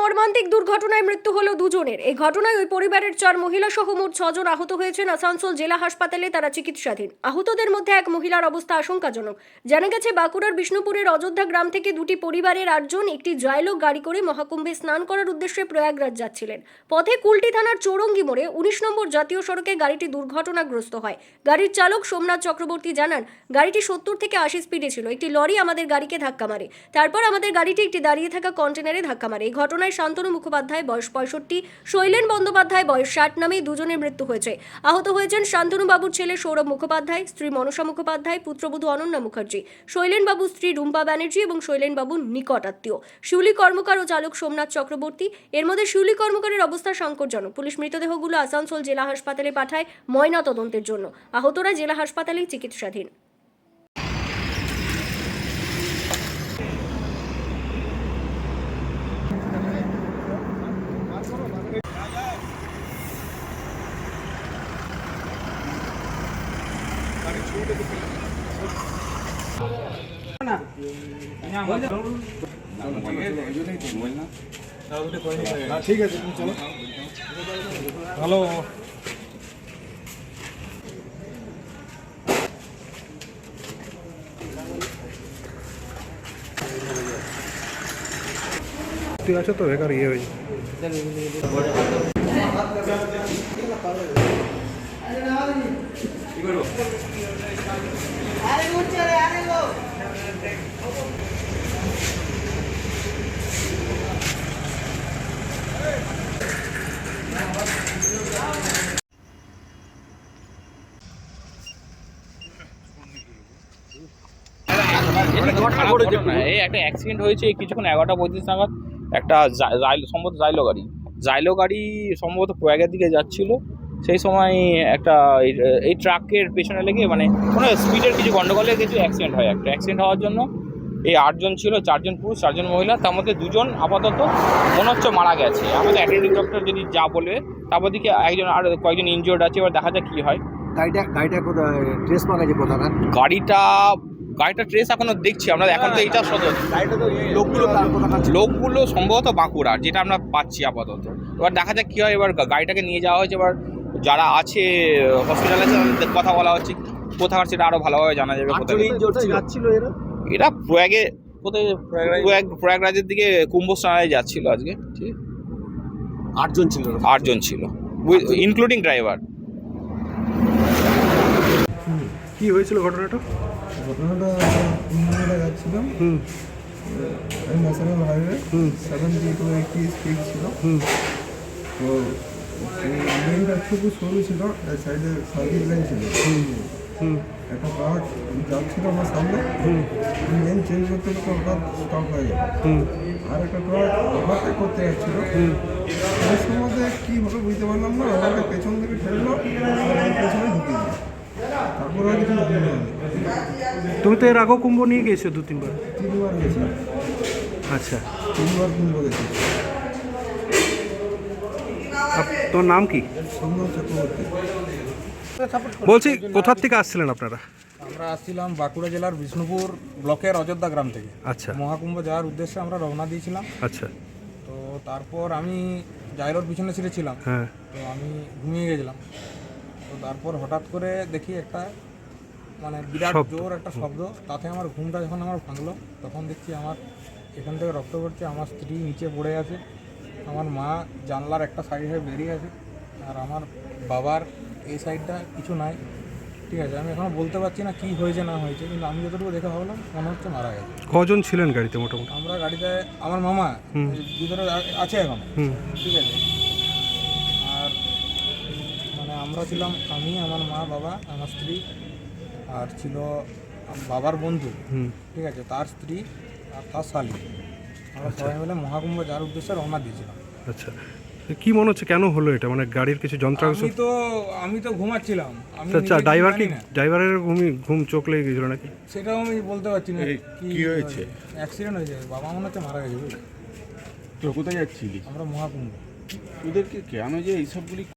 মর্মান্তিক দুর্ঘটনায় মৃত্যু হলো দুজনের। এই ঘটনায় ওই পরিবারের চার মহিলা সহ মোট ছজন আহত হয়েছেন। আসানসোল জেলা হাসপাতালে তারা চিকিৎসাধীন। আহতদের মধ্যে এক মহিলার অবস্থা আশঙ্কাজনক। জানা গেছে, বাঁকুড়ার বিষ্ণুপুরের অযোধ্যা গ্রাম থেকে দুটি পরিবারের আটজন একটি জয়লোক গাড়ি করে মহাকুম্ভে স্নান করার উদ্দেশ্যে প্রয়াগরাজ যাচ্ছিলেন। পথে কুলটি থানার চৌরঙ্গি মোড়ে উনিশ নম্বর জাতীয় সড়কে গাড়িটি দুর্ঘটনাগ্রস্ত হয়। গাড়ির চালক সোমনাথ চক্রবর্তী জানান, গাড়িটি সত্তর থেকে আশি স্পিডে ছিল। একটি লরি আমাদের গাড়িকে ধাক্কা মারে। তারপর আমাদের গাড়িটি একটি দাঁড়িয়ে থাকা কন্টেনারে ধাক্কা মারে এই ঘটনায় শান্তনু মুখোপাধ্যায় বয়স পঁয়ষট্টি, শৈলেন বন্দ্যোপাধ্যায় বয়স ষাট নামে দুজনের মৃত্যু হয়েছে। আহত হয়েছেন শান্তনু বাবুর ছেলে সৌরভ মুখোপাধ্যায়, স্ত্রী মনসা মুখোপাধ্যায়, পুত্রবধূ অনন্যা মুখার্জি। শৈলেন বাবু স্ত্রী রুম্পা ব্যানার্জি এবং শৈলেন বাবুর নিকট আত্মীয়। শিউলি কর্মকার ও চালক সোমনাথ চক্রবর্তী। এর মধ্যে শিউলি কর্মকারের অবস্থা সংকটজনক। পুলিশ মৃতদেহগুলো আসানসোল জেলা হাসপাতালে পাঠায় ময়না তদন্তের জন্য। আহতরা জেলা হাসপাতালেই চিকিৎসাধীন। ঠিক আছে তুমি চলো ভালো ঠিক আছে তো বেকার ইয়ে হয়েছে ঘটনা, এই একটা অ্যাক্সিডেন্ট হয়েছে কিছুক্ষণ এগারোটা পঁয়ত্রিশ নাগাদ একটা জাইলো সম্ভবত জাইলো গাড়ি। জাইলো গাড়ি সম্ভবত প্রয়াগের দিকে যাচ্ছিল। সেই সময় একটা এই- এই ট্রাকের পেছনে লেগে মানে কোনো স্পিডের কিছু গন্ডগোলের কিছু অ্যাক্সিডেন্ট হয় একটা। অ্যাক্সিডেন্ট হওয়ার জন্য এই আটজন ছিল চারজন পুরুষ চারজন মহিলা তার মধ্যে দুজন আপাতত মনে হচ্ছে মারা গেছে। আমাদের অ্যাটেন্ডিং ডক্টর যদি যা বলবে তারপর দিকে একজন আর কয়েকজন ইনজিওর্ড আছে এবার দেখা যাক কী হয়। গাড়িটা গাড়িটা কোথায় ট্রেস পাওয়া গেছে গাড়িটা গাড়িটা ট্রেস এখনও দেখছি আমরা এখন তো এইটা সদর। গাড়িটা লোকগুলো লোকগুলো সম্ভবত বাঁকুড়ার যেটা আমরা পাচ্ছি আপাতত। এবার দেখা যাক কী হয় এবার গাড়িটাকে নিয়ে যাওয়া হয়েছে এবার যারা আছে হসপিটালে আছে তাদের কথা বলা হচ্ছে। কোথাকার সেটা আরও ভালোভাবে জানা যাবে এরা? এটা প্রয়াগে কোথায় প্রয়াগ প্রয়াগরাজের দিকে কুম্ভ স্নানে যাচ্ছিল আজকে ঠিক? আটজন ছিল আটজন ছিল ইনক্লুডিং ড্রাইভার কি হয়েছিল ঘটনাটা? ঘটনাটা যাচ্ছিলাম। হুম। National highway two eighty speed ছিল। হুম। তো লেনটা খুব সরু ছিল এক সাইডে সার্ভিস লাইন ছিল হুম একটা ট্রাক যাচ্ছিল আমার সামনে হুম লেন চেঞ্জ করতে করতে হঠাৎ স্টপ হয়ে গেল হুম আর একটা ট্রাক ওভারটেক করতে যাচ্ছিল ওই সময় কী হবে বুঝতে পারলাম না আমাকে পেছন থেকে ঠেললো পেছনে ঢুকে দিই তারপর আর কিছু। তুমি তো এর আগেও কুম্ভ নিয়ে গেছো দু তিনবার? তিনবার গেছি। আচ্ছা। তিনবার কুম্ভ গেছি। তোমার নাম কি? বলছি কোথার থেকে আসছিলেন আপনারা? আমরা আসছিলাম বাঁকুড়া জেলার বিষ্ণুপুর ব্লকের অযোধ্যা গ্রাম থেকে। আচ্ছা। মহাকুম্ভ যাওয়ার উদ্দেশ্যে আমরা রওনা দিয়েছিলাম। আচ্ছা। তো তারপর আমি জাইরোর পিছনে ছিঁড়েছিলাম হ্যাঁ। তো আমি ঘুমিয়ে গেছিলাম। তো তারপর হঠাৎ করে দেখি একটা মানে বিরাট জোর একটা শব্দ। তাতে আমার ঘুমটা যখন আমার ভাঙলো তখন দেখছি আমার এখান থেকে রক্ত পড়ছে। আমার স্ত্রী নিচে পড়ে আছে। আমার মা জানলার একটা সাইড হয়ে বেরিয়ে আছে আর আমার বাবার এই সাইডটা কিছু নাই ঠিক আছে? আমি এখনও বলতে পারছি না কী হয়েছে না হয়েছে কিন্তু আমি যতটুকু দেখে ভাবলাম মনে হচ্ছে মারা গেছে। কজন ছিলেন গাড়িতে মোটামুটি? আমরা গাড়িতে আমার মামা ভিতরে আছে এখন ঠিক আছে? আর মানে আমরা ছিলাম আমি আমার মা বাবা আমার স্ত্রী আর ছিল বাবার বন্ধু ঠিক আছে? তার স্ত্রী আর তার শালি। আমরা সবাই মিলে মহাকুম্ভ যার উদ্দেশ্যে রওনা দিয়েছিলাম। আচ্ছা কি মনে হচ্ছে কেন হলো এটা? মানে গাড়ির কিছু যন্ত্রাংশ? আমি তো আমি তো ঘুমাচ্ছিলাম। আমি আচ্ছা নিজে কিছু ড্রাইভার কি জানি না। ড্রাইভারের ঘুমি ঘুম চোখ লেগে গেছিল নাকি? সেটাও আমি বলতে পারছি না। কি হয়েছে? অ্যাক্সিডেন্ট হয়েছে। বাবা মনে হচ্ছে মারা গেছে বুঝলি? তো কোথায় যাচ্ছিলি আমরা মহাকুম্ভ। তোদেরকে কেন যে এইসবগুলি